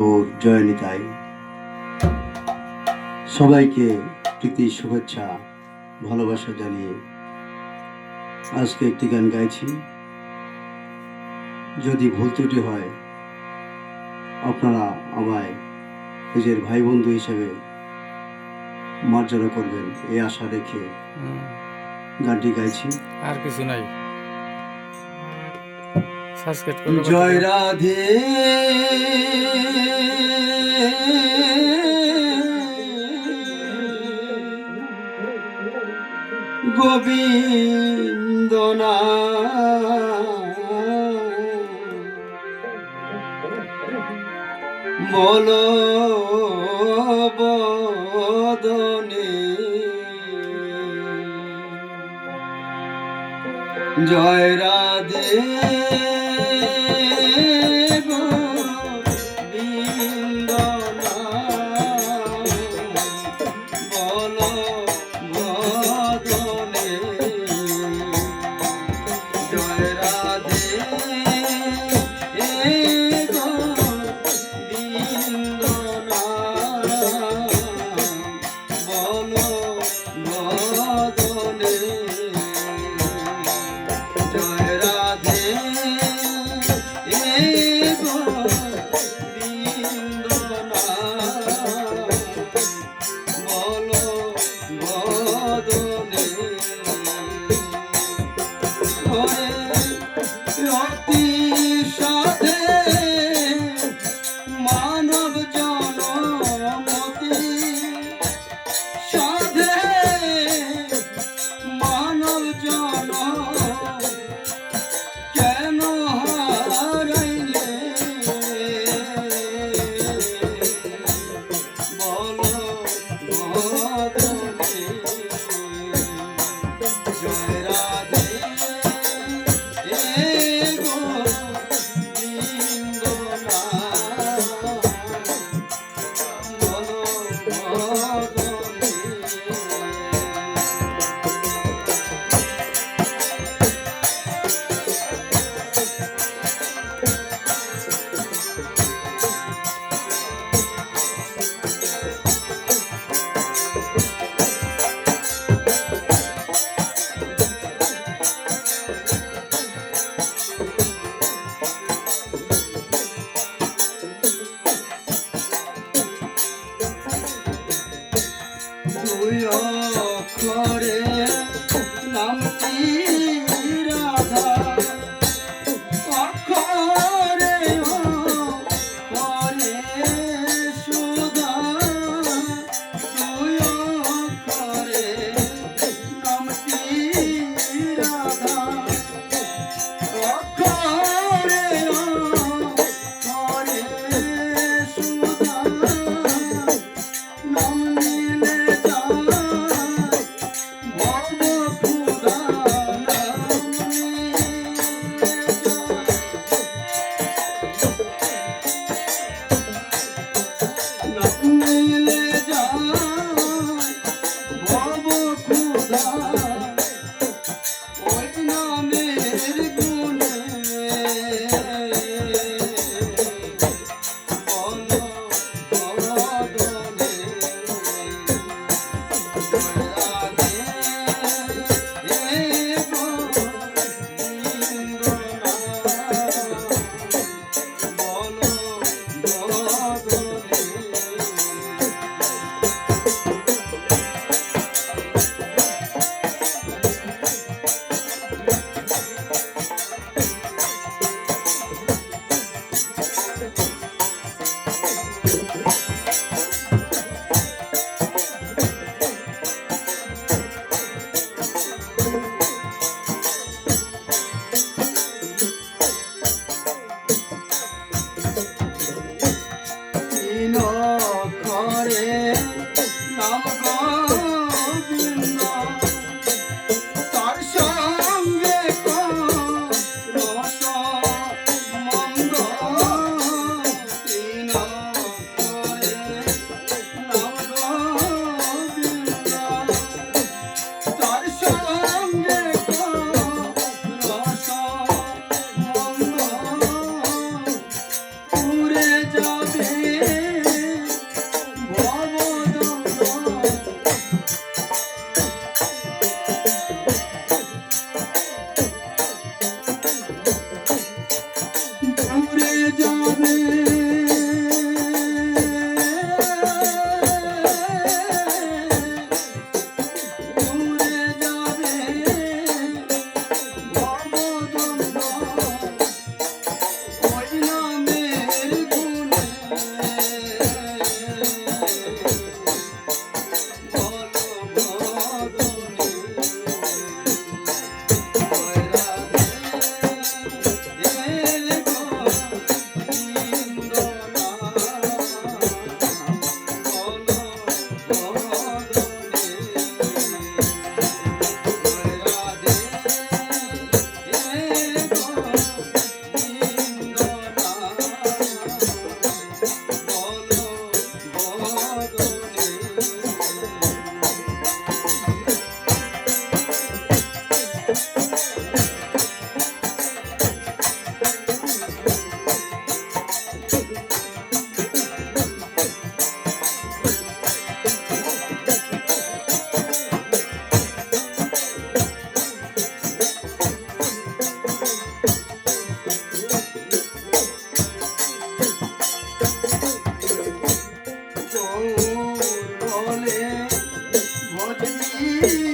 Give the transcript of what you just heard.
ও জয়নিতাই সবাইকে প্রীতি শুভেচ্ছা ভালোবাসা জানিয়ে আজকে একটি গান গাইছি। যদি ভুল ত্রুটি হয় আপনারা আমায় নিজের ভাই বন্ধু হিসেবে মার্জনা করবেন এই আশা রেখে গানটি গাইছি। আর কিছু নাই। জয় রাধে। গোবিন্দ না বদনে জয় রাধে। Oh, 牢记。Hey!